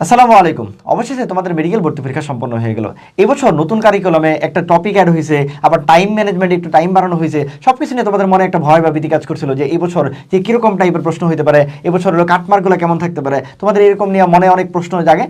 আসসালামু আলাইকুম। অবশেষে তোমাদের মেডিকেল ভর্তি পরীক্ষা সম্পন্ন হয়ে গেল। এবছর নতুন কারিকুলামে একটা টপিক অ্যাড হয়েছে, আবার টাইম ম্যানেজমেন্ট একটু টাইম বাড়ানো হয়েছে। সব কিছু নিয়ে তোমাদের মনে একটা ভয় বা ভীতি কাজ করছিল যে এবছর যে কীরকম টাইপের প্রশ্ন হতে পারে, এবছর হলো কাটমার্কগুলো কেমন থাকতে পারে? তোমাদের এরকম নিয়ে মনে অনেক প্রশ্ন জাগে।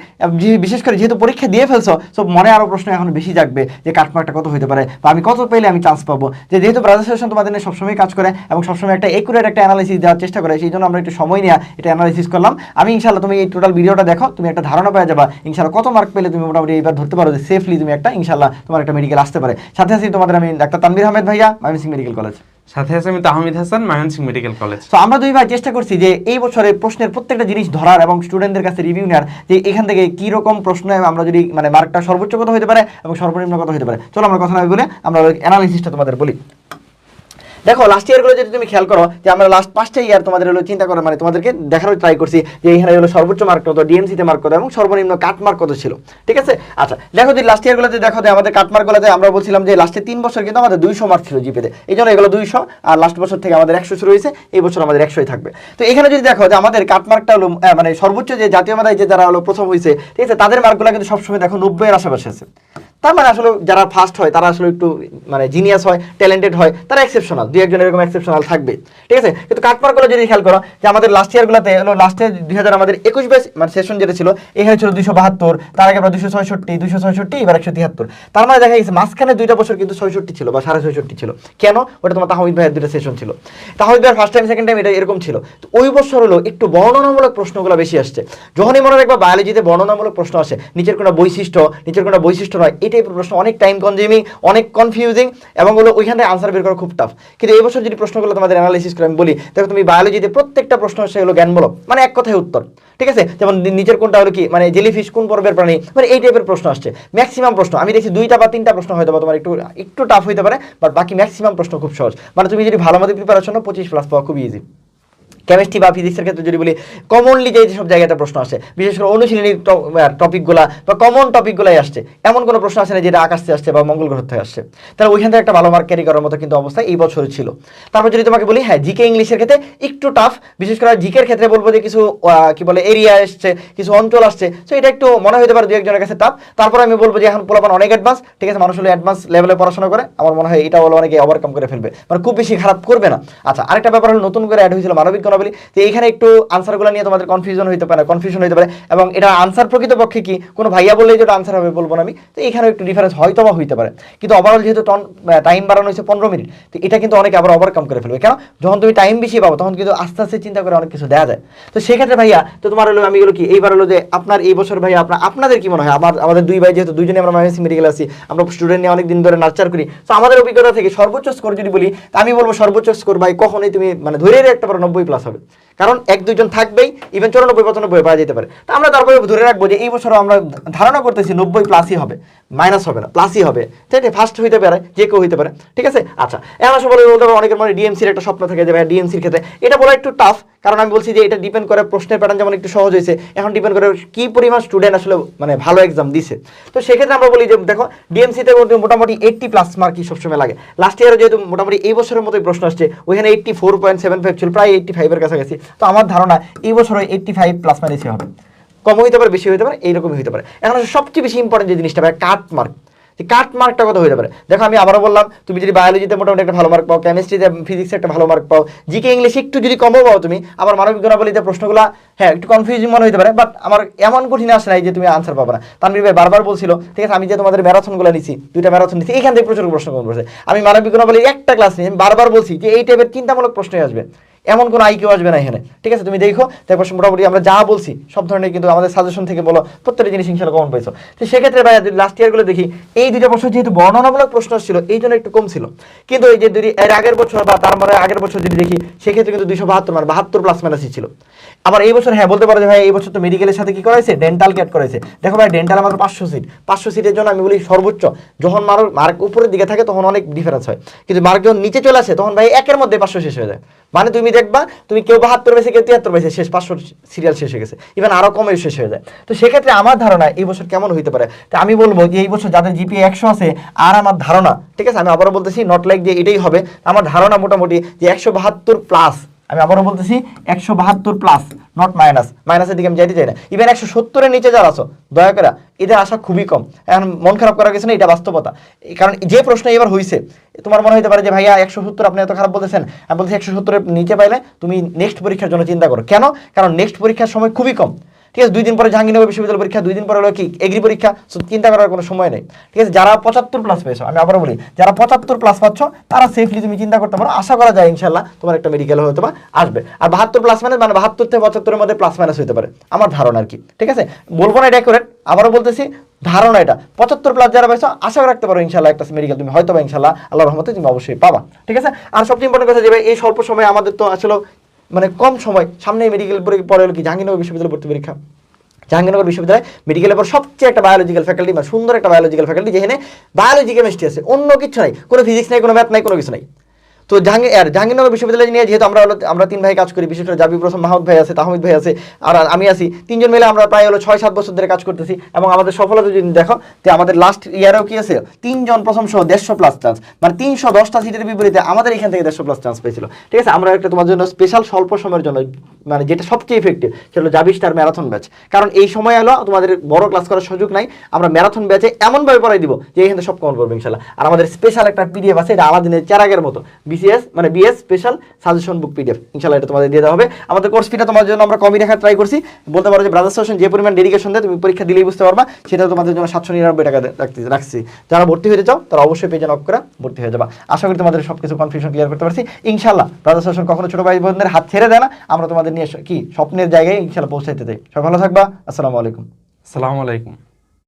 বিশেষ করে যেহেতু পরীক্ষা দিয়ে ফেলছো সব মনে আরও প্রশ্ন এখন বেশি জাগবে যে কাটমার্কটা কত হতে পারে বা আমি কত পেলে আমি চান্স পাবো। যে যেহেতু ব্রাদার তোমাদের নিয়ে সবসময় কাজ করে এবং সবসময় একটা একুরেট একটা অ্যানালাইসিস দেওয়ার চেষ্টা করে, সেই জন্য আমরা একটু সময় নিয়ে এটা অ্যানালাইসিস করলাম। আমি ইনশাল্লাহ তুমি এই টোটাল ভিডিওটা দেখো, তুমি একটা ধারণা পেয়ে যাবা ইনশাল্লাহ কত মার্ক পেলে তুমি মোটামুটি এবার ধরতে পারো যে সেফলি তুমি একটা ইনশাল্লাহ তোমার একটা মেডিকেল আসতে পারে। সাথে সাথে তোমাদের আমি ডাক্তার তানবির আহমেদ ভাইয়া ময়মনসিংহ মেডিকেল কলেজ সাথে আছে আমি তাহমিদ হাসান ময়মনসিংহ মেডিকেল কলেজ তো আমরা দুই ভাই চেষ্টা করছি যে এই বছরে প্রশ্নের প্রত্যেকটা জিনিস ধরার এবং স্টুডেন্টদের কাছে রিভিউ নেওয়ার যে এখান থেকে কি রকম প্রশ্ন আমরা যদি মানে মার্কটা সর্বোচ্চ কত হতে পারে এবং সর্বনিম্ন কত হতে পারে। চলো আমরা কথা না বলে আমরা অ্যানালিসিসটা তোমাদের বলি। দেখো লাস্ট ইয়ারগুলো যদি তুমি খেয়াল করো, যে আমরা লাস্ট পাঁচটা ইয়ার তোমাদের হলো চিন্তা করে মানে তোমাদেরকে দেখানোর ট্রাই করছি যে এখানে হলো সর্বোচ্চ মার্ক কত ডিএমসিতে মার্ক কত এবং সর্বনিম্ন কাট মার্ক কত ছিল। ঠিক আছে? আচ্ছা দেখো যদি লাস্ট ইয়ারগুলোতে দেখো যে আমাদের কাট মার্কগুলোতে আমরা বলছিলাম যে লাস্টে তিন বছর কিন্তু আমাদের দুইশো মার্ক ছিল জিপিতে এই জন্য এগুলো দুইশো আর লাস্ট বছর থেকে আমাদের একশো শুরু হয়েছে, এই বছর আমাদের একশোই থাকবে। তো এখানে যদি দেখো যে আমাদের কাট মার্কটা হলো মানে সর্বোচ্চ যে জাতীয় মেধায় যে যারা হলো প্রথম হয়েছে, ঠিক আছে? তাদের মার্কগুলো কিন্তু সবসময় দেখো নব্বইয়ের আশেপাশে আছে। তার মানে আসলে যারা ফার্স্ট হয়, তারা আসলে একটু মানে জিনিয়াস হয় ট্যালেন্টেড হয়, তারা এক্সেপশনাল দুই একজন এরকম এক্সেপশনাল থাকবে। ঠিক আছে? কিন্তু কাটমার্কগুলো যদি খেয়াল করো, যে আমাদের লাস্ট ইয়ারগুলোতে হলো লাস্টে দুই হাজার আমাদের একুশ বেস মানে সেশন যেটা ছিল এখানে ছিল দুশো বাহাত্তর, তার আগে আমরা দুশো ছয়ষট্টি দুশো ছয়ষট্টি, এবার একশো তিয়াত্তর। তার মানে দেখা গেছে মাঝখানে দুইটা বছর কিন্তু ছয়ষট্টি ছিল বা সাড়ে ছয়ষট্টি ছিল। কেন? ওটা তোমার তাহমিদ ভাইয়ের দুটো সেশন ছিল। তাহমিদ ভাইয়ের ফার্স্ট টাইম সেকেন্ড টাইম এটা এরকম ছিল। তো ওই বছর হলো একটু বর্ণনামূলক প্রশ্নগুলো বেশি আসছে। যখনই মনে রাখবা বায়োলজিতে বর্ণনামূলক প্রশ্ন আসে। নিচের কোনো বৈশিষ্ট্য, নিচের কোনো বৈশিষ্ট্য নয় এই টাইপের প্রশ্ন অনেক টাইম কনজিউমিং অনেক কনফিউজিং এবং হলো ওইখানে আনসার বের করা খুব টাফ কিন্তু এই বছর যদি প্রশ্নগুলো তোমাদের অ্যানালাইসিস করে, আমি বলি, দেখো তুমি বায়োলজিতে প্রত্যেকটা প্রশ্ন হলো জ্ঞানমূলক মানে এক কথায় উত্তর, ঠিক আছে? যেমন নি- নিচের কোনটা হলো কি? মানে জেলিফিশ কোন পর্বের প্রাণী? মানে এই টাইপের প্রশ্ন আসছে। ম্যাক্সিমাম প্রশ্ন, আমি দেখছি দুইটা বা তিনটা প্রশ্ন হয়তো তোমার একটু একটু টাফ হইতে পারে বাট বাকি ম্যাক্সিমাম প্রশ্ন খুব সহজ। মানে তুমি যদি ভালো মতো প্রিপারেশন পঁচিশ প্লাস পাওয়া খুব ইজি কেমিস্ট্রি বা ফিজিক্সের ক্ষেত্রে যদি বলি কমনলি যে সব জায়গাতে প্রশ্ন আসে, বিশেষ করে অনুশীলনীর টপিকগুলা বা কমন টপিকগুলাই আসছে, এমন কোনো প্রশ্ন আসে না যেটা আকাশ থেকে আসছে বা মঙ্গল গ্রহ থেকে আসছে। তাহলে ওইখান থেকে একটা ভালো মার্ক ক্যারি করার মতো কিন্তু অবস্থা এই বছরে ছিল। তারপর যদি তোমাকে বলি হ্যাঁ জিকে ইংলিশের ক্ষেত্রে একটু টাফ বিশেষ করে জিকের ক্ষেত্রে বলব যে কিছু কি বলে এরিয়া আসছে, কিছু অঞ্চল আসছে তো এটা একটু মনে হতে পারে দু একজনের কাছে টাফ তারপর আমি বলব যে এখন পোলাপান অনেক অ্যাডভান্স ঠিক আছে, মানুষ হলো অ্যাডভান্স লেভেলে পড়াশোনা করে, আমার মনে হয় এটা হলো অনেকে ওভারকাম করে ফেলবে। মানে খুব বেশি খারাপ করবে না। আচ্ছা আরেকটা ব্যাপার হলো, নতুন করে অ্যাড হয়েছিল মানবিক গুণাবলী যে এখানে একটু আনসারগুলো নিয়ে তোমাদের কনফিউশন হইতে পারে কনফিউশন হইতে পারে। এবং এটা আনসার প্রকৃতপক্ষে কি? কোনো ভাইয়া বললেই যেটা আনসার হবে বলব না আমি। তো এখানে একটু ডিফারেন্স হয়তো বা হইতে পারে। কিন্তু ওভারঅল যেহেতু টাইম বাড়ানো হয়েছে পনেরো মিনিট, তো এটা কিন্তু অনেকে আবার ওভারকাম করে ফেলবে। কেন? যখন তুমি টাইম বেশি পাবো, তখন কিন্তু আস্তে আস্তে চিন্তা করে অনেক কিছু দেওয়া যায়। তো সেক্ষেত্রে ভাইয়া, তো তোমার হলো, আমি হলো কি? এইবার হলো যে আপনার এই বছর ভাইয়া আপনার আপনাদের কি মনে হয়? আমার, আমাদের দুই ভাই যেহেতু দুইজনে আমরা মাইমেসি মেডিকেল আছি, আমরা স্টুডেন্ট নিয়ে অনেক দিন ধরে নার্চার করি। তো আমাদের অভিজ্ঞতা থেকে সর্বোচ্চ স্কোর যদি বলি আমি বলব সর্বোচ্চ স্কোর ভাই কখনোই তুমি মানে ধরে রাখতে পারো নব্বই প্লাস হবে কারণ এক, দুইজন থাকবেই ইভেন চুরানব্বই, পঁচানব্বই পাওয়া যেতে পারে। তো আমরা তারপরে ধরে রাখব যে এই বছর আমরা ধারণা করতেছি নব্বই প্লাসই হবে মাইনাস হবে না প্লাসই হবে। ঠিক আছে? ফার্স্ট হইতে পারে, যে কেউ হইতে পারে। ঠিক আছে? আচ্ছা এখন আসলে বলে, বলতে পারো অনেকের মানে ডিএমসির একটা স্বপ্ন থাকে যে ডিএমসির ক্ষেত্রে এটা বলা একটু টাফ কারণ আমি বলছি যে এটা ডিপেন্ড করে প্রশ্নের প্যাটার্ন যেমন একটু সহজ হয়েছে, এখন ডিপেন্ড করে কি পরিমাণ স্টুডেন্ট আসলে মানে ভালো এক্সাম দিছে। তো সেক্ষেত্রে আমরা বলি যে, দেখো ডিএমসিতে মোটামুটি এইটটি প্লাস মার্কই সবসময় লাগে। লাস্ট ইয়ারে যেহেতু মোটামুটি এই বছরের মতোই প্রশ্ন আসছে, ওইখানে eighty four point seven five ছিল, প্রায় এইটটি ফাইভের কাছাকাছি। তো আমার ধারণা এই বছর এইটটি ফাইভ প্লাস মাইনাসই হবে। কম হইতে পারে বেশি হইতে পারে, এইরকমই হইতে পারে। এখন সবচেয়ে বেশি ইম্পর্টেন্ট যে জিনিসটা ভাই কাট মার্ক যে কাট মার্কটা কত হইতে পারে? দেখো আমি আবারও বললাম, তুমি যদি বায়োলজিতে মোটামুটি একটা ভালো মার্ক পাও কেমিস্ট্রিতে ফিজিক্সে একটা ভালো মার্ক পাও জিকে ইংলিশ একটু যদি কমও পাও তুমি আমার মানবিক গুণাবলীতে প্রশ্নগুলো হ্যাঁ একটু কনফিউজিং মনে হতে পারে বাট আমার এমন কঠিন আসে নাই যে তুমি আনসার পাবে না। তানভীর ভাই বারবার বলছিল, ঠিক আছে, আমি যে তোমাদের ম্যারাথনগুলো নিছি, দুইটা ম্যারাথন নিছি, এখান থেকে প্রচুর প্রশ্ন পড়ছে আমি মানবিক গুণাবলীর একটা ক্লাস নিয়ে, আমি বারবার বলছি যে এই টাইপের চিন্তামূলক প্রশ্নই আসবে। এমন কোনো আইকিউ আসবে না এখানে। ঠিক আছে? তুমি দেখো তারপর মোটামুটি আমরা যা বলছি, সব ধরনের কিন্তু আমাদের সাজেশন থেকে বলো, প্রত্যেকটা জিনিস ইনশাল্লাহ কমন পাইছো তো সেক্ষেত্রে ভাই যদি লাস্ট ইয়ারগুলো দেখি, এই দুইটা বছর যেহেতু বর্ণনামূলক প্রশ্ন ছিল এই জন্য একটু কম ছিল। কিন্তু এই যে যদি এর আগের বছর বা তার মানে আগের বছর যদি দেখি, সেক্ষেত্রে কিন্তু দুইশো বাহাত্তর মানে বাহাত্তর প্লাস মাইনাসই ছিল। আবার এই বছর হ্যাঁ বলতে পারো যে ভাই এই বছর তো মেডিকেলের সাথে কি করাইছে ডেন্টাল ক্যাট করেছে দেখো ভাই ডেন্টাল আমাদের পাঁচশো সিট পাঁচশো সিটের জন্য আমি বলি সর্বোচ্চ, যখন মার্ক উপরের দিকে থাকে, তখন অনেক ডিফারেন্স হয়। কিন্তু মার্ক যখন নিচে চলে আসে, তখন ভাই একের মধ্যে পাঁচশো শেষ হয়ে যায়। মানে তুমি দেখবা, তুমি কেউ বাহাত্তর পেয়েছে কেউ তিয়াত্তর পেয়েছে শেষ পাঁচশো সিরিয়াল শেষ হয়ে গেছে। ইভেন আরও কমে শেষ হয়ে যায়। তো সেক্ষেত্রে আমার ধারণা এই বছর কেমন হইতে পারে? তো আমি বলব যে এই বছর যাদের জিপিএ একশো আছে, আর আমার ধারণা, ঠিক আছে? আমি আবারও বলতেছি নট লাইক যে এটাই হবে। আমার ধারণা মোটামুটি যে একশো বাহাত্তর প্লাস আমি আবারও বলতেছি, একশো বাহাত্তর প্লাস নট মাইনাস মাইনাসের দিকে আমি যাইতে চাই না। ইভেন একশো সত্তরের নিচে যারা আছো, দয়া করে, এদের আশা খুবই কম। এখন মন খারাপ করার কিছু না এটা বাস্তবতা। কারণ যে প্রশ্ন এবার হয়েছে তোমার মনে হতে পারে যে, ভাইয়া, একশো সত্তর আপনি এত খারাপ বলতেছেন। আমি বলছি একশো সত্তরের নিচে পাইলে তুমি নেক্সট পরীক্ষার জন্য চিন্তা করো। কেন? কারণ নেক্সট পরীক্ষার সময় খুবই কম। ঠিক আছে, দুই দিন পরে জাহাঙ্গীরনগর বিশ্ববিদ্যালয় পরীক্ষা, দুই দিন পরে হলো কি, এগ্রি পরীক্ষা। চিন্তা করার কোনো সময় নেই। ঠিক আছে, যারা পঁচাত্তর প্লাস পেয়েছ, আমি আবারও বলি, যারা পঁচাত্তর প্লাস পাচ্ছ, তারা সেফলি তুমি চিন্তা করতে পারো, আশা করা যায় ইনশাল্লাহ তোমার একটা মেডিকেল হয়তো বা আসবে। আর বাহাত্তর প্লাস মানে মানে বাহাত্তর থেকে পঁচাত্তরের মধ্যে প্লাস মাইনাস হতে পারে। আমার ধারণা আর কি। ঠিক আছে, বলব না এটা করে আবারও বলতেছি ধারণা এটা। পঁচাত্তর প্লাস যারা পাইছো, আশা রাখতে পারো ইনশাল্লাহ একটা মেডিকেল তুমি হয়তো ইনশাল্লাহ আল্লাহ রহমতে তুমি অবশ্যই পাবা। ঠিক আছে? আর সবচেয়ে ইম্পর্টেন্ট কথা যে এই স্বল্প সময়ে আমাদের তো আসলে মানে কম সময়, সামনে মেডিকেল পরে হলো কি, জাহাঙ্গীরনগর বিশ্ববিদ্যালয় ভর্তি পরীক্ষা। জাহাঙ্গীরনগর বিশ্ববিদ্যালয় মেডিকেলের পর সবচেয়ে একটা বায়োলজিক্যাল ফ্যাকাল্টি মানে সুন্দর একটা বায়োলজিক্যাল ফ্যাকাল্টি যেখানে বায়োলজি কেমিস্ট্রি আছে। অন্য কিছু নাই, কোনো ফিজিক্স নাই, কোনো ম্যাথ নাই, কোনো কিছু নাই। তো জাহাঙ্গীর জাহাঙ্গীরনগর বিশ্ববিদ্যালয় নিয়ে যেহেতু আমরা আমরা তিন ভাই কাজ করি, বিশেষ করে জাবি প্রথম, মাহমুদ ভাই আছে, তাহমিদ ভাই আছে, আর আমি আছি, তিনজন মিলে আমরা প্রায় হলো ছয় সাত বছর ধরে কাজ করতেছি এবং আমাদের সফলতা যদি দেখো, যে আমাদের লাস্ট ইয়ারেও কি আছে? তিনজন প্রথম সহ দেড়শো প্লাস চান্স মানে তিনশো দশটা সিটের বিপরীতে আমাদের এখান থেকে দেড়শো প্লাস চান্স পেয়েছিল। ঠিক আছে? আমরা একটা তোমার জন্য স্পেশাল স্বল্প সময়ের জন্য মানে যেটা সবচেয়ে ইফেক্টিভ সেটা হলো জাবি স্টার ম্যারাথন ব্যাচ কারণ এই সময় হলো তোমাদের বড় ক্লাস করার সুযোগ নাই, আমরা ম্যারাথন ব্যাচে এমনভাবে পড়াই দিব যে এখান সব কমন করব ইনশাল্লাহ। আর আমাদের স্পেশাল একটা পিডিএফ আছে, এটা আলাদিনের চেরাগের মতো বিসিএস মানে BS special suggestion book PDF ইনশাল্লাহ এটা তোমাদের দিয়ে দেওয়া হবে। আমাদের কোর্স ফিটা তোমার জন্য আমরা কমই রাখার ট্রাই করছি। বলতে পারো যে ব্রাদার্স সেশন যে পরিমাণ ডেডিকেশন দেয়, তুমি পরীক্ষা দিলেই বুঝতে পারবা। সেটা তোমাদের জন্য সাতশো নিরানব্বই টাকা রাখছি। যারা ভর্তি হতে চাও, তারা অবশ্যই পেজে নক করে ভর্তি হয়ে যাবা। আশা করি তোমাদের সব কিছু কনফিউশন ক্লিয়ার করতে পারছি। ইনশাল্লাহ ব্রাদার্স সেশন কখনো ছোট ভাই বোনদের হাত ছেড়ে দেয় না। আমরা তোমাদের নিয়ে কি, স্বপ্নের জায়গায় ইনশাল্লাহ পৌঁছাইতে দেয় সব ভালো থাকবা। আসসালামু আলাইকুম। আসসালামু আলাইকুম।